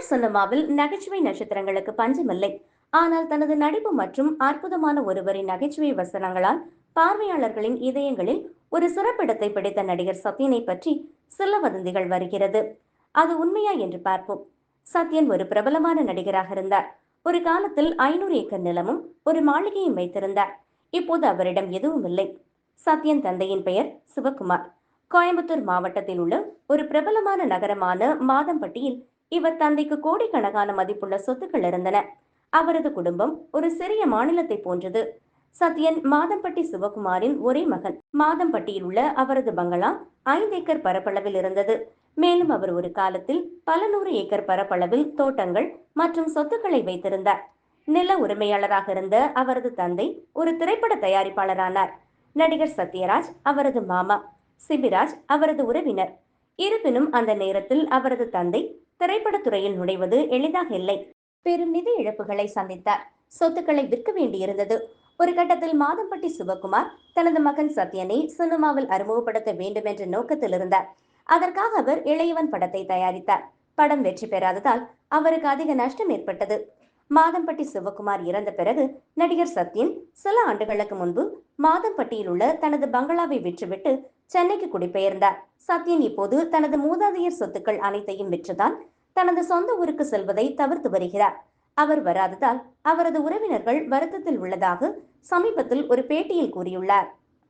தமிழ் சினிமாவில் நகைச்சுவை நட்சத்திரங்களுக்கு பஞ்சமில்லை. ஆனால் தனது நடிப்பு மற்றும் அற்புதமான ஒருவரின் நகைச்சுவை வசனங்களால் பார்வையாளர்களின் இதயங்களில் ஒரு சிறப்பிடத்தை பிடித்த நடிகர் சத்யனை பற்றி சில வதந்திகள் வருகிறது. அது உண்மையா என்று பார்ப்போம். சத்யன் ஒரு பிரபலமான நடிகராக இருந்தார். ஒரு காலத்தில் ஐநூறு ஏக்கர் நிலமும் ஒரு மாளிகையும் வைத்திருந்தார். இப்போது அவரிடம் எதுவும் இல்லை. சத்யன் தந்தையின் பெயர் சிவகுமார். கோயம்புத்தூர் மாவட்டத்தில் உள்ள ஒரு பிரபலமான நகரமான மாதம்பட்டியில் இவர் தந்தைக்கு கோடிக்கணக்கான மதிப்புள்ள சொத்துக்கள் இருந்தன. அவரது குடும்பம் ஒரு சிறிய மாநிலத்தை போன்றது. சத்யன் மாதம்பட்டி சிவகுமாரின் ஒரே மகன். மாதம்பட்டியில் உள்ள அவரது பங்களா ஐந்து ஏக்கர் பரப்பளவில் இருந்தது. மேலும் அவர் ஒரு காலத்தில் பல நூறு ஏக்கர் பரப்பளவில் தோட்டங்கள் மற்றும் சொத்துக்களை வைத்திருந்தார். நில உரிமையாளராக இருந்த அவரது தந்தை ஒரு திரைப்பட தயாரிப்பாளரானார். நடிகர் சத்யராஜ் அவரது மாமா. சிபிராஜ் அவரது உறவினர். இருப்பினும் அந்த நேரத்தில் அவரது தந்தை திரைப்படத்துறையில் நுழைவது எளிதாக இல்லை. பெரும் நிதி இழப்புகளை சந்தித்தார். சொத்துக்களை விற்க வேண்டியிருந்தது. ஒரு கட்டத்தில் மாதம்பட்டி சிவகுமார் தனது மகன் சத்யனை சினிமாவில் அறிமுகப்படுத்த வேண்டும் என்ற நோக்கத்தில் இருந்தார். அதற்காக அவர் இளையவன் படத்தை தயாரித்தார். படம் வெற்றி பெறாததால் அவருக்கு அதிக நஷ்டம் ஏற்பட்டது. மாதம்பட்டி சிவகுமார் இறந்த பிறகு நடிகர் சத்யன் சில ஆண்டுகளுக்கு முன்பு மாதம்பட்டியில் உள்ள தனது பங்களாவை விற்றுவிட்டு சென்னைக்கு குடிபெயர்ந்தார். சத்யன் இப்போது தனது மூதாதையர் சொத்துக்கள் அனைத்தையும் விற்றுதான் தனது சொந்த ஊருக்கு செல்வதை தவிர்த்து வருகிறார். அவர் வராததால் அவரது உறவினர்கள் வருத்தத்தில் உள்ளதாக சமீபத்தில் ஒரு பேட்டியில் கூறியுள்ளார்.